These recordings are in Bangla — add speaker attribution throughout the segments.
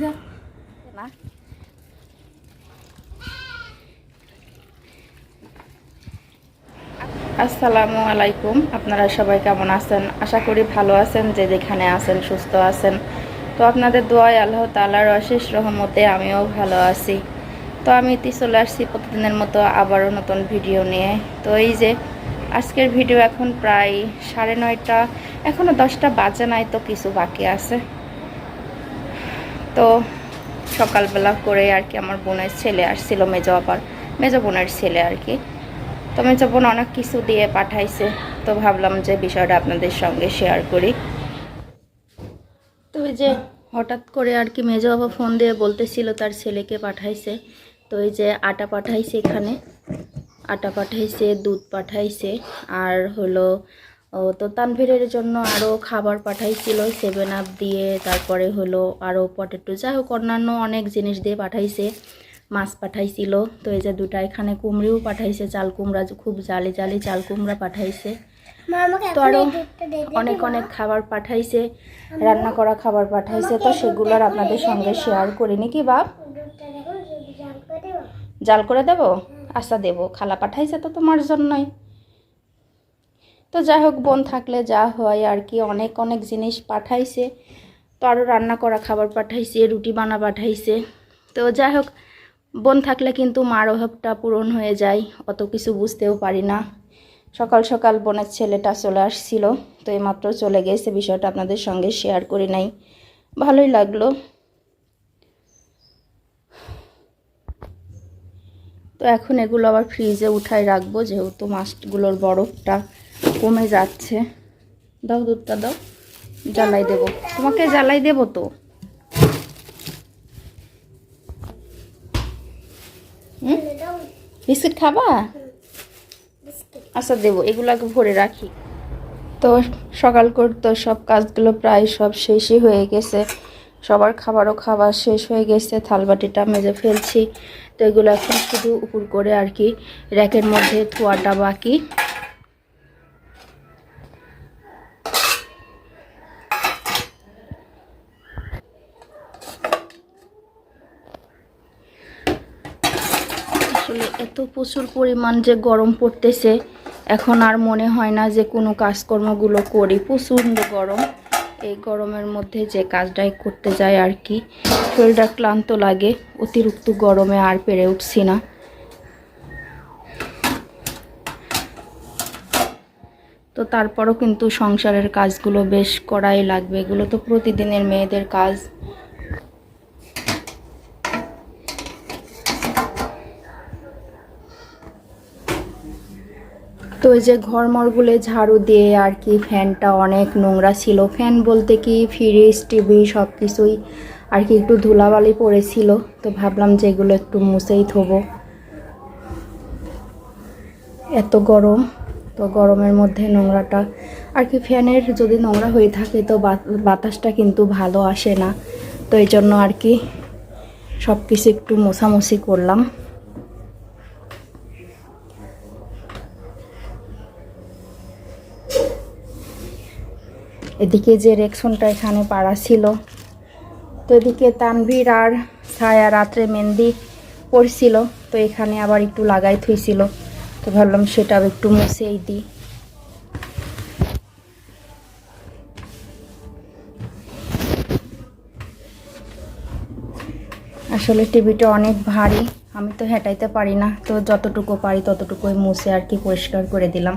Speaker 1: যা। না আসসালামু আলাইকুম আপনারা সবাই কেমন আছেন? আশা করি ভালো আছেন যে যেখানে আছেন সুস্থ আছেন। তো আপনাদের দোয়ায় আল্লাহ তালার অশেষ রহমতে আমিও ভালো আছি। তো আমি ইতি চলে আসছি প্রতিদিনের মতো আবারও নতুন ভিডিও নিয়ে। তো এই যে আজকের ভিডিও এখন প্রায় সাড়ে নয়টা এখনও দশটা বাজে নাই তো কিছু বাকি আছে। তো সকালবেলা করে আর কি আমার বোনের ছেলে আসছিল, মেজো আবার মেজো বোনের ছেলে আর কি। তো মেজো বোন অনেক কিছু দিয়ে পাঠাইছে, তো ভাবলাম যে বিষয়টা আপনাদের সঙ্গে শেয়ার করি। তো যে হঠাৎ করে আর কি মেজো বাবা ফোন দিয়ে বলতেছিল, তার ছেলেকে পাঠাইছে। তো এই যে আটা পাঠাইছে এখানে, আটা পাঠাইছে, দুধ পাঠাইছে, আর হলো তো তানভীরের জন্য আরও খাবার পাঠাইছিল সেভেন আপ দিয়ে তারপরে হলো আরও পটেটো যাই হোক অন্যান্য অনেক জিনিস দিয়ে পাঠাইছে মাছ পাঠাইছিল তো এই যে দুটা এখানে কুমড়িও পাঠাইছে চাল কুমড়া খুব জালি জালি চাল কুমড়া পাঠাইছে। তো আরও অনেক অনেক খাবার পাঠাইছে রান্না করা খাবার পাঠাইছে তো সেগুলো আর আপনাদের সঙ্গে শেয়ার করিনি কি বাপ? জাল করে দেব? আচ্ছা দেব। খালা পাঠাইছে তো তোমার জন্যই। তো যাই হোক, বোন থাকলে যা হয় আর কি। অনেক অনেক জিনিস পাঠাইছে। তো আরও রান্না করা, খাবার পাঠাইছে, রুটি বানা পাঠাইছে। তো যাই হোক, বোন থাকলে কিন্তু মার অভাবটা পূরণ হয়ে যায়। অত কিছু বুঝতেও পারি না। সকাল সকাল বোনের ছেলেটা চলে আসছিল। তো এইমাত্র চলে গেছে। বিষয়টা আপনাদের সঙ্গে শেয়ার করি নাই। ভালোই লাগল। তো এখন এগুলো আবার ফ্রিজে উঠায় রাখব, যেহেতু মাছগুলোর বরফটা কমে যাচ্ছে। দাও দুধটা দাও, জ্বালাই দেবো। তোমাকে জ্বালাই দেবো তো। বিস্কিট খাবা? আচ্ছা দেবো। এগুলোকে ভরে রাখি। তো সকাল করতে সব কাজগুলো প্রায় সব শেষই হয়ে গেছে। সবার খাবারও খাবার শেষ হয়ে গেছে। থালবাটিটা মেজে ফেলছি। তো এগুলো এখন শুধু উপর করে আর কি র্যাকের মধ্যে ধোয়াটা বাকি। এত প্রচুর পরিমাণ যে গরম পড়তেছে, এখন আর মনে হয় না যে কোনো কাজকর্মগুলো করি। প্রচণ্ড গরম। এই গরমের মধ্যে যে কাজটাই করতে যায় আর কি। শরীরটা ক্লান্ত লাগে, অতিরিক্ত গরমে আর পেরে উঠছি না। তো তারপরও কিন্তু সংসারের কাজগুলো বেশ করাই লাগবে। এগুলো তো প্রতিদিনের মেয়েদের কাজ। তো ওই যে ঘরমরগুলো ঝাড়ু দিয়ে আর কি ফ্যানটা অনেক নোংরা ছিল। ফ্যান বলতে কি ফ্রিজ, টিভি সব কিছুই আর কি একটু ধুলাবালি পড়েছিল। তো ভাবলাম যে এগুলো একটু মুছেই থবো এত গরম, তো গরমের মধ্যে নোংরাটা। আর কি ফ্যানের যদি নোংরা হয়ে থাকে তো বাতাসটা কিন্তু ভালো আসে না। তো এই জন্য আর কি সব কিছু একটু মোছামুছি করলাম। এদিকে যে রেকশনটা এখানে পাড়া ছিল, তো এদিকে তানভীর আর ছায়া রাত্রে মেহেন্দি পড়ছিল তো এখানে আবার একটু লাগাই থুইছিল, তো ভাবলাম সেটাও একটু মুছেই দিই। আসলে টিভিটা অনেক ভারী, আমি তো হেঁটাইতে পারি না, তো যতটুকু পারি ততটুকুই মুছে আর কি পরিষ্কার করে দিলাম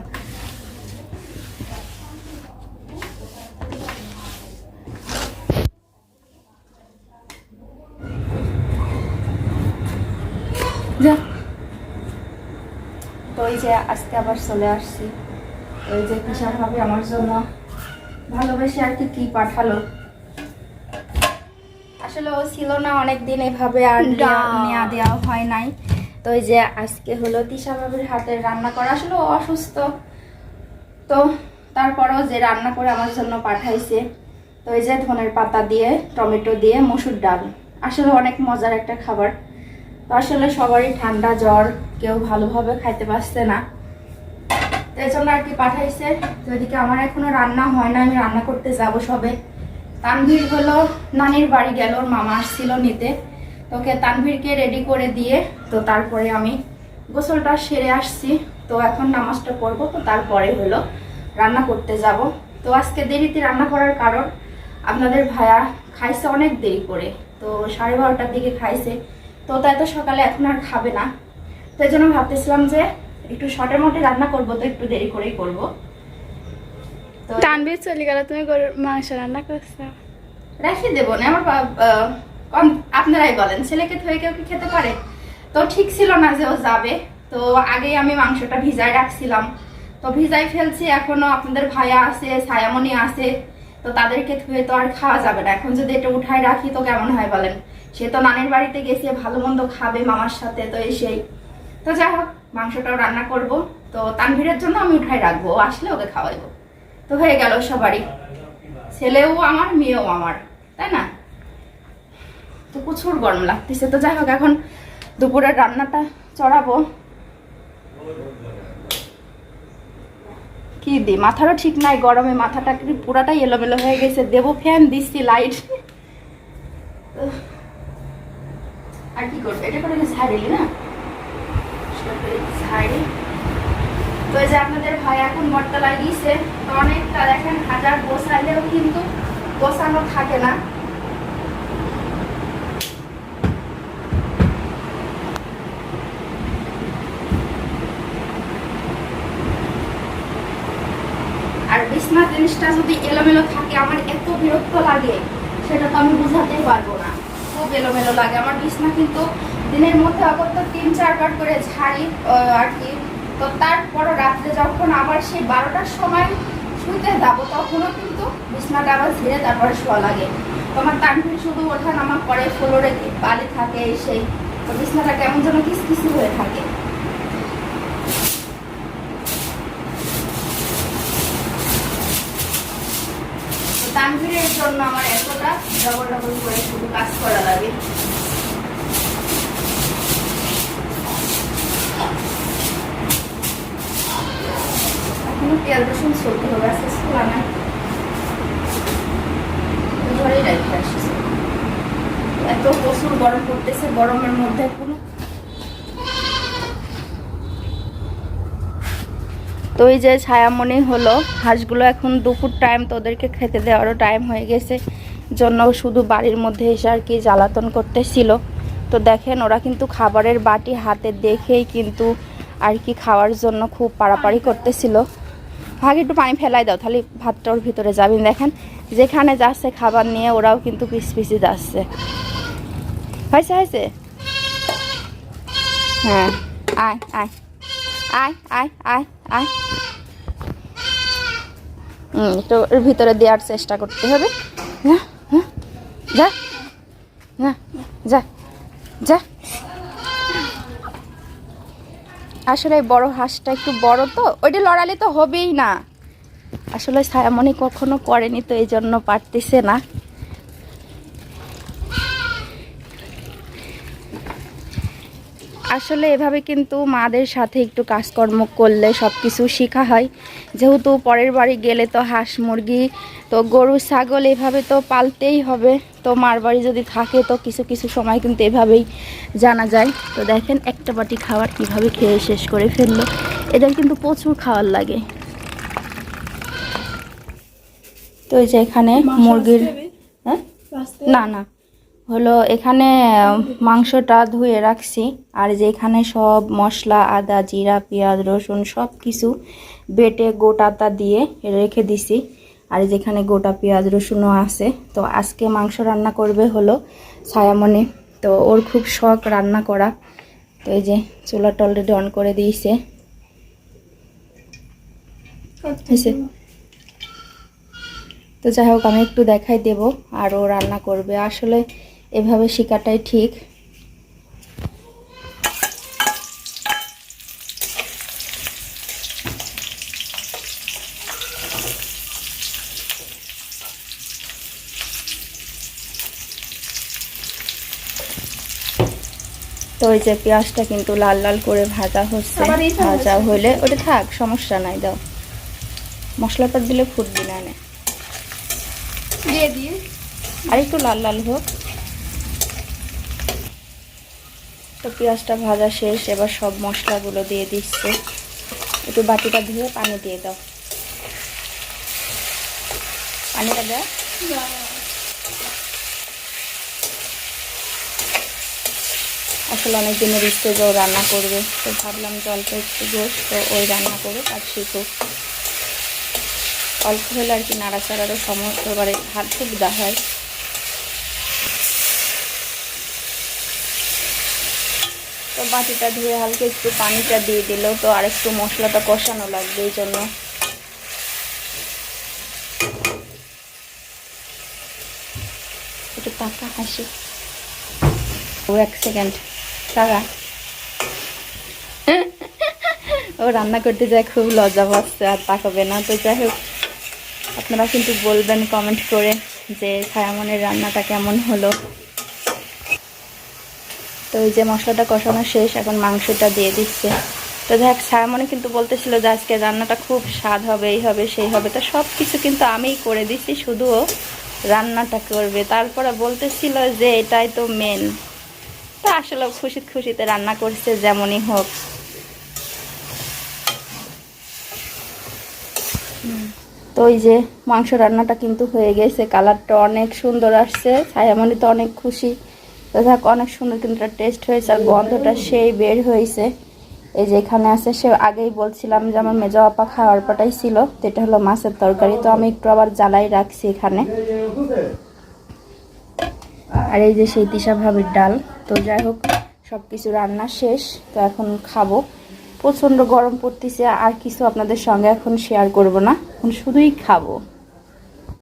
Speaker 1: যা ওই যে আজকে আবার চলে আসছি। ওই যে কিষান ভাবে আমার জন্য ভালোবেসে আর কি কি পাঠালো। আসলে ও ছিল না অনেক দিন এভাবে আর নেওয়া- দেওয়া হয় নাই। তো ওই যে আজকে হলো তিশা ভাবির হাতের রান্না করা। আসলে ও অসুস্থ। তো তারপরেও যে রান্না করে আমার জন্য পাঠাইছে তো ওই যে ধনের পাতা দিয়ে টমেটো দিয়ে মসুর ডাল। আসলে অনেক মজার একটা খাবার। তো আসলে সবারই ঠান্ডা জ্বর কেউ ভালোভাবে খাইতে পারছে না। এই জন্য আর কি পাঠাইছে। তো এদিকে আমার এখনও রান্না হয় না, আমি রান্না করতে যাব সবে। তানভীর হলো নানির বাড়ি গেল, ওর মামা আসছিল নিতে। তোকে তানভীরকে রেডি করে দিয়ে, তো তারপরে আমি গোসলটা সেরে আসছি। তো এখন নামাজটা পড়ব, তো তারপরে হলো রান্না করতে যাব। তো আজকে দেরিতে রান্না করার কারণ, আপনাদের ভাইয়া খাইছে অনেক দেরি করে। তো সাড়ে বারোটার দিকে খাইছে। তো তাই তো সকালে এখন আর খাবে না। তো এই জন্য ভাবতেছিলাম যে একটু শর্টের মধ্যে রান্না করব তো একটু দেরি করেই করব। তো
Speaker 2: তানবীর চলে গেল তুমি মাংস রান্না করছ?
Speaker 1: রেখে দেবো না আমার আপনারাই বলেন ছেলেকে থয়ে কেউ কি খেতে পারে? তো ঠিক ছিল না যে ও যাবে তো আগেই আমি মাংসটা ভিজায় রাখছিলাম। তো ভিজাই ফেলছি এখনও আপনাদের ভাইয়া আছে ছায়ামণি আছে তো তাদেরকে থুয়ে তো আর খাওয়া যাবে না। এখন যদি এটা উঠায় রাখি তো কেমন হয় বলেন? সে তো নানির বাড়িতে গেছে ভালো মন্দ খাবে মামার সাথে তো এসেই তো যাই হোক, মাংসটাও রান্না করব। তো তানভীরের জন্য আমি উঠাই রাখব, ও আসলে ওকে খাওয়াইবো। তো হয়ে গেল সবারই। ছেলেও আমার, মেয়েও আমার, তাই না? তো প্রচুর গরম লাগতেছে। তো যাই হোক, এখন দুপুরের রান্নাটা চড়াবো। কি দি, মাথারও ঠিক নাই গরমে, মাথাটা পুরাটাই এলোমেলো হয়ে গেছে। দেবো ফ্যান, দিচ্ছি লাইট। আর কি করবে? এটা করে ঝাড়িলি না? ঝাড়ি তো এই যে আপনাদের ভাই এখন লাগিয়েছে তো অনেকটা দেখেন হাজার গোছাইলেও কিন্তু গোছানো থাকে না। আর বিছনা জিনিসটা যদি এলোমেলো থাকে, আমার এত বিরক্ত লাগে, সেটা তো আমি বুঝাতেই পারব না। খুব এলোমেলো লাগে। আমার বিছনা কিন্তু দিনের মধ্যে অগত্য তিন চারবার করে ঝাড়ি আর কি। তো তারপরও রাত্রে যখন আবার সেই বারোটার সময় শুইতে যাব, তখনও কিন্তু বিছনাটা আবার ঝেড়ে তারপরে শোয়া লাগে। আমার তানভীর শুধু ওঠা নামা করে, ফ্লোরে বালি থাকে সেই। বিছনাটা কেমন যেন কিসকিসি হয়ে থাকে তো তানভীরের জন্য আমার এতটা ডবল ডবল করে শুধু কাজ করা লাগে এখনও পেঁয়াজ রসুন চলতে হবে আজকে স্কুল আনা ঘরেই রাখতে আসছে এত প্রচুর গরম পড়তেছে, গরমের মধ্যে কোনো তো এই যে ছায়ামণি হলো, হাঁসগুলো এখন দুপুর টাইম তো ওদেরকে খেতে দেওয়ারও টাইম হয়ে গেছে, জন্য শুধু বাড়ির মধ্যে এসে আর কি জ্বালাতন করতেছিল। তো দেখেন, ওরা কিন্তু খাবারের বাটি হাতে দেখেই কিন্তু আর কি খাওয়ার জন্য খুব পাড়াপাড়ি করতেছিল। ভাগ, একটু পানি ফেলাই দাও, তাহলে ভাতটা ওর ভিতরে যাবেন দেখেন, যেখানে যাচ্ছে খাবার নিয়ে ওরাও কিন্তু পিস পিসি যাচ্ছে। হয়েছে হয়েছে? হ্যাঁ আয় আয়। আয় আয় আয় আয়। হুম একটু ওর ভিতরে দেওয়ার চেষ্টা করতে হবে। যা হ্যাঁ, যা যা আসলে বড় হাঁসটা একটু বড় তো ওইটা লড়ালে তো হবেই না। আসলে ছায়ামণি কখনো করেনি তো এই জন্য পারতেছে না। আসলে এভাবে কিন্তু মাদের সাথে একটু কাজকর্ম করলে সব কিছু শেখা হয়। যেহেতু পরের বাড়ি গেলে তো হাঁস মুরগি তো গরু ছাগল এভাবে তো পালতেই হবে। তো মার বাড়ি যদি থাকে তো কিছু কিছু সময় কিন্তু এভাবেই জানা যায়। তো দেখেন একটা বাটি খাবার কীভাবে খেয়ে শেষ করে ফেলল। এদের কিন্তু প্রচুর খাওয়ার লাগে। তো এই যে এখানে মুরগির হ্যাঁ? না না। হলো এখানে, মাংসটা ধুয়ে রাখছি। আর যে এখানে সব মশলা, আদা, জিরা, পেঁয়াজ, রসুন সব কিছু বেটে গোটাটা দিয়ে রেখে দিছি। আর যেখানে গোটা পেঁয়াজ, রসুনও আছে, তো আজকে মাংস রান্না করবে হলো ছায়ামণি তো ওর খুব শখ রান্না করা। তো এই যে চুলাটা অলরেডি অন করে দিয়েছে। তো যাই হোক, আমি একটু দেখাই দেব আর ও রান্না করবে। আসলে এভাবে শেখাটাই ঠিক। তো ওই যে পেঁয়াজটা কিন্তু লাল লাল করে ভাজা হচ্ছে ভাজা হলে ওটা থাক সমস্যা নাই দাও। মশলাটা দিলে ফুটবি না নে
Speaker 2: দিয়ে দিয়ে
Speaker 1: আর একটু লাল লাল হোক। তো পেঁয়াজটা ভাজা শেষ, এবার সব মশলাগুলো দিয়ে দিচ্ছে। একটু বাটিটা ধুয়ে পানি দিয়ে দাও। পানিটা দাও। আসলে অনেক দিনের ইচ্ছে যে ও রান্না করবে, তো ভাবলাম যে অল্প একটু গোস তো ওই রান্না করে আর শিখুক অল্প হলে আর কি নাড়াচাড়ারও সমস্ত এবারে হাত সুবিধা হয়। তো বাটিটা ধুয়ে হালকা একটু পানিটা দিয়ে দিল, তো আর একটু মশলাটা কষানো লাগবে এই জন্য। একটু টাকা হাসি। ও, এক সেকেন্ড টাকা ও, রান্না করতে যায় খুব লজ্জা পাচ্ছে, আর তাকাবে না। তো যাই হোক, আপনারা কিন্তু বলবেন কমেন্ট করে যে ছায়ামনের রান্নাটা কেমন হলো। তো এই যে মশলাটা কষানো শেষ, এখন মাংসটা দিয়ে দিচ্ছে। তো দেখ ছায়ামনে কিন্তু বলতেছিল যে আজকে রান্নাটা খুব স্বাদ হবে, এই হবে, সেই হবে। তো সব কিছু কিন্তু আমিই করে দিচ্ছি শুধু রান্নাটা করবে। তারপরে বলতেছিল যে এটাই তো মেন তো আসলে খুশি, খুশিতে রান্না করছে যেমনই হোক। তো ওই যে মাংস রান্নাটা কিন্তু হয়ে গেছে কালারটা অনেক সুন্দর আসছে ছায়ামণি তো অনেক খুশি। তো দেখ, অনেক সুন্দর কিন্তু টেস্ট হয়েছে আর গন্ধটা সেই বের হয়েছে। এই যে এখানে আছে, সে আগেই বলছিলাম যে আমার মেজো আপা খাওয়ার পাটাই ছিল তো এটা হলো মাছের তরকারি। তো আমি একটু আবার জ্বালাই রাখছি এখানে। আর এই যে সেই দিশা ভাবির ডাল। তো যাই হোক সব কিছু রান্না শেষ। তো এখন খাব। প্রচণ্ড গরম পড়তেছে, আর কিছু আপনাদের সঙ্গে এখন শেয়ার করব না। এখন শুধুই খাব।